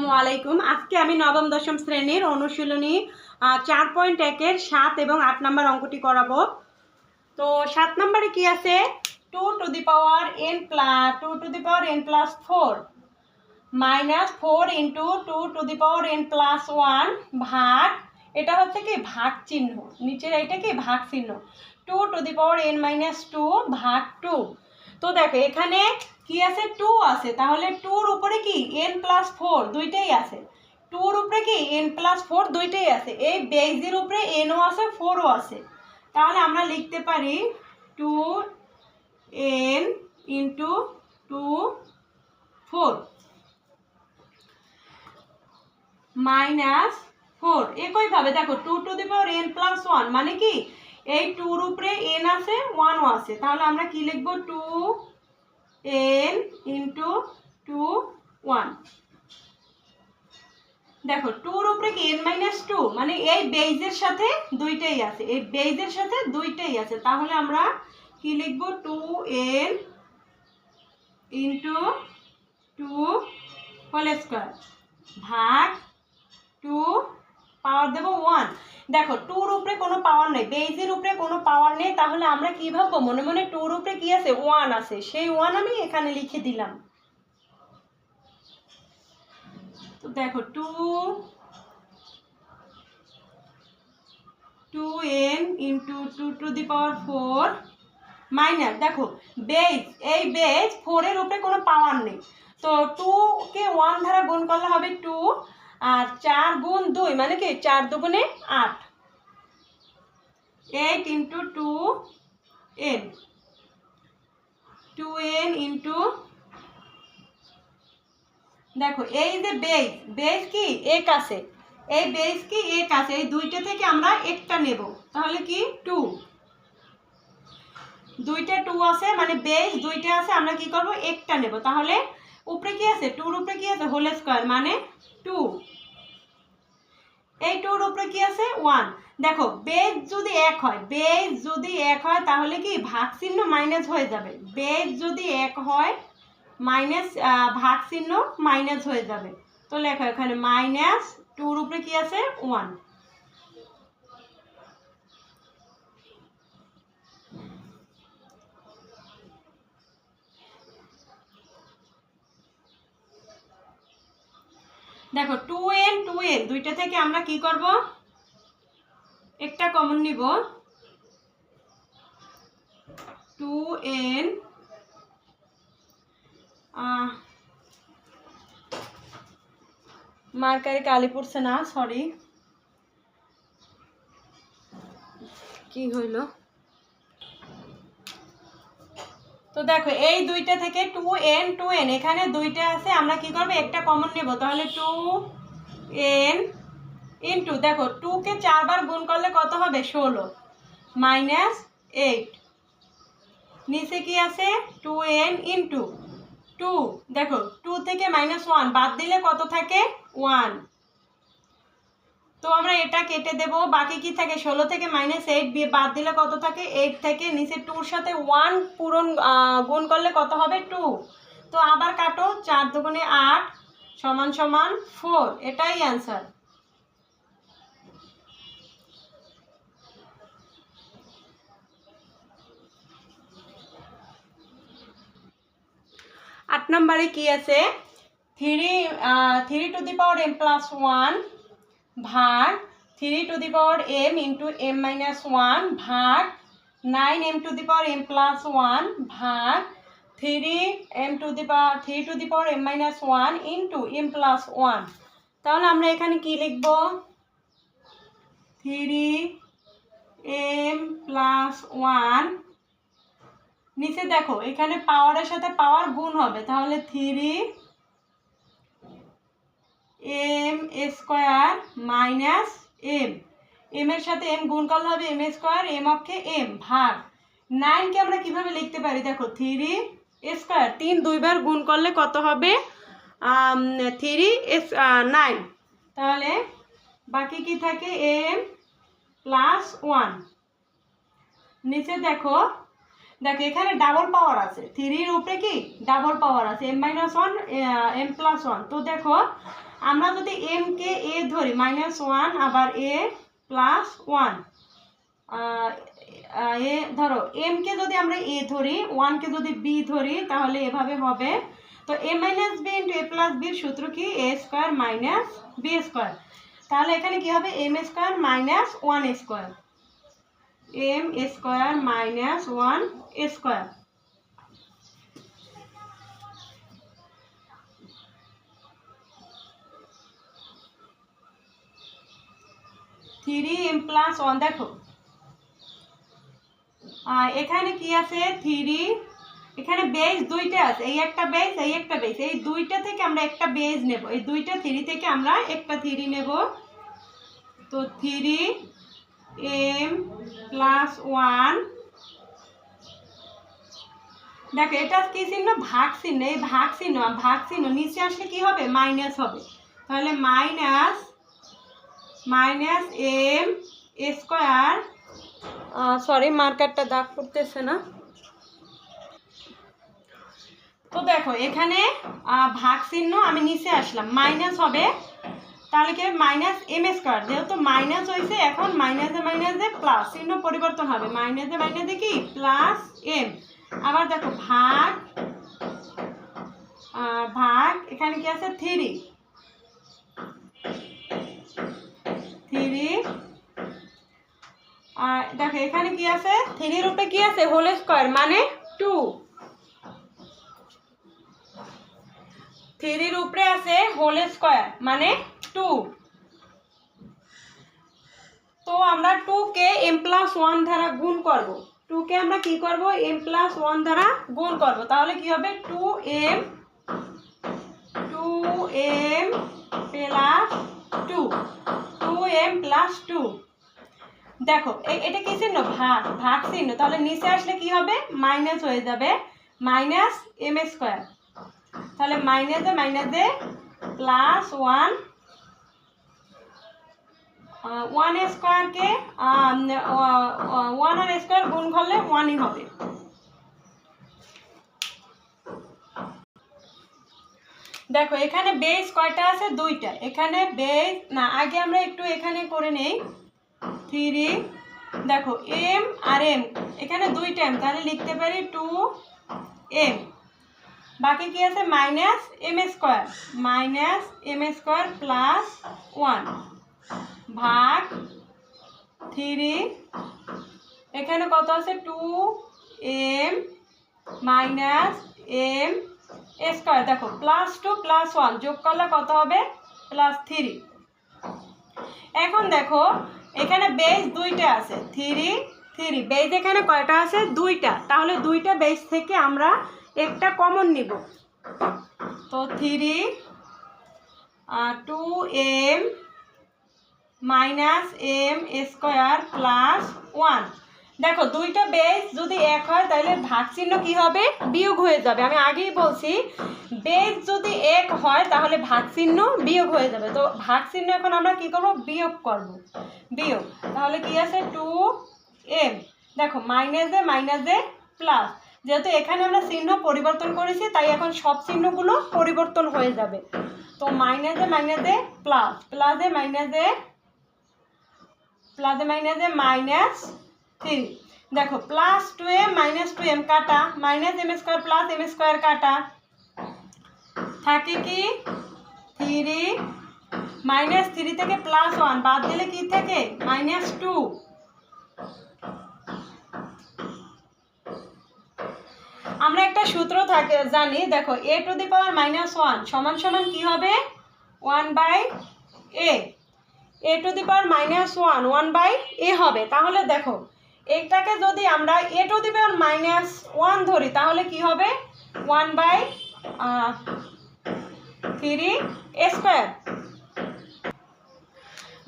আসসালামু আলাইকুম। আজকে আমি নবম, দশম শ্রেণির অনুশীলনী চার পয়েন্ট একের সাত এবং আট নাম্বার অঙ্কটি করাবো। তো সাত নাম্বারে কি আছে? Two to the power n plus two to the power n plus four. Minus four into two to the power n plus one ভাগ, এটা হচ্ছে কি? ভাগ চিহ্ন। নিচের এটা কি? ভাগ চিহ্ন। Two to the power n minus two ভাগ টু। তো দেখো, এখানে কি আছে? টু আছে। তাহলে টুর উপরে কি? এন প্লাস ফোর দুইটাই আছে। টুর উপরে কি? এন প্লাস ফোর দুইটাই আছে। এই বেজের উপরে এনও আছে ফোরও আছে। তাহলে আমরা লিখতে পারি two n into two four minus four একইভাবে দেখো two to the power n plus one মানে কি? এই টুর উপরে এন আছে ওয়ানও আছে। তাহলে আমরা কি লিখব? Two n into two one দেখো টুর উপরে কি এন মাইনাস টু মানে এই বেজের সাথে দুইটাই আছে। এই বেজের সাথে দুইটাই আছে। তাহলে আমরা কি লিখব? Two n into two whole square ভাগ টু পাওয়ার দেবো ওয়ান দেখো টুর উপরে কোনো পাওয়ার নেই। বেজের উপরে কোনো পাওয়ার নেই। তাহলে আমরা কি ভাববো? মনে মনে টুর উপরে কি আছে? ওয়ান আছে। সেই ওয়ান আমি এখানে লিখে দিলাম। তো দেখো two two n into two to the power four minus দেখো বেজ এই বেজ ফোরের উপরে কোনো পাওয়ার নেই। তো টুকে ওয়ান ধারা গুণ করলে হবে টু আর চার গুণ দুই মানে কি? চার দুগুণে আট। Eight into two n two n into দেখো, এই যে বেজ বেজ কি? এক আছে এই বেজ কি? এক আছে এই দুইটা থেকে আমরা একটা নেব। তাহলে কি? টু দুইটা টু আছে মানে বেজ দুইটা আছে, আমরা কি করব? একটা নেব। তাহলে উপরে কি আছে? টুর উপরে কি আছে? হোল স্কোয়ার মানে টু। এই টুর উপরে কি আছে? ওয়ান দেখো বেজ যদি এক হয় বেজ যদি এক হয়, তাহলে কি? ভাগ চিহ্ন মাইনাস হয়ে যাবে। বেজ যদি এক হয় মাইনাস ভাগ চিহ্ন মাইনাস হয়ে যাবে। তো লেখো এখানে মাইনাস টুর উপরে কি আছে? ওয়ান দেখো টু এন টু এন দুইটা থেকে আমরা কি করব? একটা কমন নিব। টু এন মার্কারে কালি পড়ছে না সরি কি হইল? তো দেখো, এই দুইটা থেকে টু এন টু এন এখানে দুইটা আছে, আমরা কি করব? একটা কমন নেব। তাহলে টু এন ইন্টু দেখো টুকে চারবার গুণ করলে কত হবে? ষোলো। মাইনাস এইট নিচে কি আছে? টু এন ইন্টু টু দেখো টু থেকে মাইনাস ওয়ান বাদ দিলে কত থাকে? ওয়ান তো আমরা এটা কেটে দেব। বাকি কি থাকে? ষোলো থেকে মাইনাস এইট বাদ দিলে কত থাকে? এইট থেকে নিচে টুর সাথে ওয়ান পূরণ গুণ করলে কত হবে? টু তো আবার কাটো, চার দুগুণে আট সমান সমান ফোর এটাই অ্যান্সার আট নম্বরে কি আছে? Three three to the power m plus one ভাগ three to the power m into m minus one ভাগ nine m to the power m plus one ভাগ three m to the power, three to the power m minus one into m plus one. তাহলে আমরা এখানে কি লিখব? Three m plus one. নিচে দেখো, এখানে পাওয়ারের সাথে পাওয়ার গুণ হবে, তাহলে three m square minus m m এর সাথে এম গুণ করলে হবে এম স্কোয়ার এম অক্ষে এম ভাগ। নাইনকে আমরা কীভাবে লিখতে পারি? দেখো থ্রি স্কোয়ার তিন দুইবার গুণ করলে কত হবে? থ্রি এস নাইন তাহলে বাকি কি থাকে? এম প্লাস ওয়ান নিচে দেখো দেখো, এখানে ডাবল পাওয়ার আছে। থ্রির উপরে কি? ডাবল পাওয়ার আছে। M minus one m plus one তো দেখো, আমরা যদি এম কে এ ধরি মাইনাস ওয়ান আবার এ প্লাস ওয়ান এ ধরো এম কে যদি আমরা এ ধরি ওয়ানকে যদি বি ধরি, তাহলে এভাবে হবে। তো a minus b into a plus বির সূত্র কি? A square minus b square তাহলে এখানে কি হবে? M square minus one square m square minus one square three m plus one দেখো। এখানে কি আছে? থ্রি এখানে বেজ দুইটা আছে। এই একটা বেজ এই একটা বেজ এই দুইটা থেকে আমরা একটা বেজ নেব। এই দুইটা থ্রি থেকে আমরা একটা থ্রি নেব। তো থ্রি এম প্লাস ওয়ান দেখো, এটা কি চিহ্ন? ভাগ চিহ্ন। এই ভাগ চিহ্ন ভাগ চিহ্ন নিচে আসলে কি হবে? মাইনাস হবে। তাহলে minus minus m square sorry মার্কারটা দাগ করতেছে না। তো দেখো, এখানে ভাগ চিহ্ন, আমি নিচে আসলাম। মাইনাস হবে তাহলে কি মাইনাস এম স্কোয়ার? যেহেতু মাইনাস হয়েছে, এখন মাইনাসে মাইনাসে প্লাস চিহ্ন পরিবর্তন হবে। মাইনাসে মাইনাসে কি? প্লাস এম আবার দেখো, ভাগ ভাগ, এখানে কি আছে? থ্রি থ্রি আর দেখো, এখানে কি আছে? থ্রির উপরে কি আছে? হোল স্কোয়ার মানে টু থ্রির উপরে আছে হোল স্কোয়ার মানে টু তো আমরা টু কে এম প্লাস ওয়ান দ্বারা গুণ করব। টু কে আমরা কি করব? এম প্লাস ওয়ান দ্বারা গুণ করব। তাহলে কি হবে? Two m two m plus two two m plus two দেখো এটা কি চিহ্ন? ভাগ ভাগ চিহ্ন। তাহলে নিচে আসলে কি হবে? মাইনাস হয়ে যাবে। মাইনাস এম স্কোয়ার তাহলে মাইনাসে মাইনাসে প্লাস ওয়ান ওয়ান স্কোয়ারকে ওয়ান আর স্কোয়ার গুণ করলে ওয়ানই হবে। দেখো, এখানে বেস কয়টা আছে? দুইটা। এখানে বেস না, আগে আমরা একটু এখানে করে নেই। থ্রি দেখো এম আর এম এখানে দুইটা এম তাহলে লিখতে পারি টু এম বাকি কি আছে? Minus m square minus m square plus one ভাগ থ্রি, এখানে কত আছে? Two m minus m square. দেখো প্লাস টু প্লাস ওয়ান যোগ করলে কত হবে? প্লাস থ্রি এখন দেখো, এখানে বেস দুইটা আছে। থ্রি থ্রি বেস এখানে কয়টা আছে? দুইটা। তাহলে দুইটা বেস থেকে আমরা একটা কমন নিব। তো three two m minus m square plus one. দেখো, দুইটা বেস যদি এক হয় তাহলে ভাগ চিহ্ন কি হবে? বিয়োগ হয়ে যাবে। আমি আগেই বলছি, বেস যদি এক হয়, তাহলে ভাগ চিহ্ন বিয়োগ হয়ে যাবে। তো ভাগ চিহ্ন এখন আমরা কি করব? বিয়োগ করব। বিয়োগ। তাহলে কি আছে? Two m. দেখো, মাইনাসে মাইনাসে প্লাস। যেহেতু এখানে আমরা চিহ্ন পরিবর্তন করেছি, তাই এখন সব চিহ্নগুলো পরিবর্তন হয়ে যাবে। তো মাইনাসে মাইনাসে প্লাস। প্লাসে মাইনাসে প্লাসে মাইনাসে মাইনাস থ্রি দেখো, plus two m minus two m কাটা, minus m square plus m square কাটা। থাকে কি? থ্রি, মাইনাস থ্রি থেকে প্লাস ওয়ান, বাদ দিলে কি থাকে? Minus two. আমরা একটা সূত্র থাকে, জানি, দেখো, a to the power minus one, সমান সমান কি হবে? One by a. A to the power minus one one by a হবে। তাহলে দেখো, এটাকে যদি আমরা a to the power minus one ধরি, তাহলে কি হবে? ওয়ান বাই থ্রি স্কোয়ার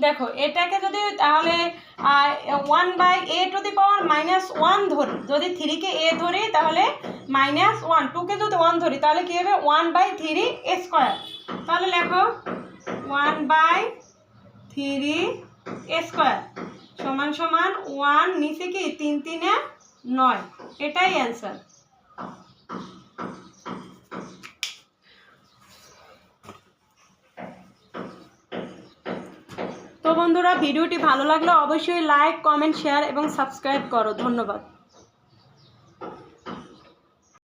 দেখো, এটাকে যদি তাহলে one by a to the power minus one ধরি, যদি থ্রিকে এ ধরি, তাহলে মাইনাস ওয়ান টুকে যদি ওয়ান ধরি, তাহলে কী হবে? ওয়ান বাই থ্রি স্কোয়ার তাহলে লেখো ওয়ান বাই থ্রি স্কোয়ার। সমান সমান ওয়ান নিচে কি? তিন তিনে নয়। এটাই অ্যান্সার। তো বন্ধুরা, ভিডিওটি ভালো লাগলে অবশ্যই লাইক, কমেন্ট, শেয়ার এবং সাবস্ক্রাইব করো। ধন্যবাদ।